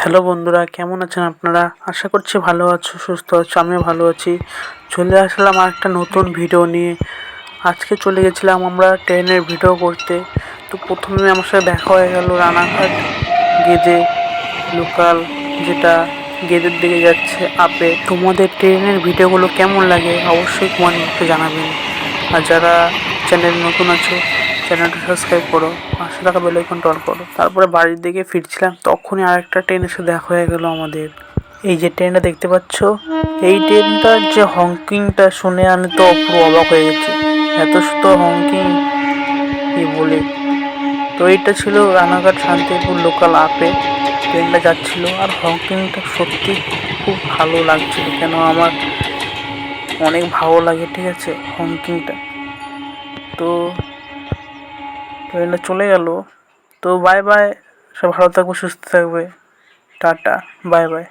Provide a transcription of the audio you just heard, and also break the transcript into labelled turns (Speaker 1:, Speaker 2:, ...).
Speaker 1: Hello বন্ধুরা, কেমন আছেন আপনারা? আশা করছি ভালো আছো, সুস্থ আছো, আমিও ভালো আছি। চলে আসলাম আর একটা নতুন ভিডিও নিয়ে। আজকে চলে গেছিলাম আমরা ট্রেনের ভিডিও করতে। তো প্রথমে আমার সাথে দেখা হয়ে গেল রানাঘাট গেজে, লোকাল যেটা গেজের দিকে যাচ্ছে আপে। তোমাদের ট্রেনের ভিডিওগুলো কেমন লাগে? অবশ্যই কমেন্ট জানাবেন। আর যারা চ্যানেল নতুন আছে চ্যানেলটা সাবস্ক্রাইব করো, পাঁচশো টাকা বেল আইকনটা অন করো। তারপরে বাড়ির দিকে ফিরছিলাম, তখনই আরেকটা ট্রেন এসে দেখা হয়ে গেল আমাদের। এই যে ট্রেনটা দেখতে পাচ্ছ, এই ট্রেনটার যে হংকিংটা শুনে আমি তো পুরো অবাক হয়ে গেছি। এত সুন্দর হংকিং কি বলে? তো এইটা ছিল রানাঘাট শান্তিপুর লোকাল আপে ট্রেনটা যাচ্ছিল, আর হংকিংটা সত্যি খুব ভালো লাগছিল, কেন আমার অনেক ভালো লাগে, ঠিক আছে? হংকিংটা তো ট্রেনটা চলে গেল। তো বাই বাই সব ভালো থাকবে সুস্থ থাকবে। টাটা। Bye bye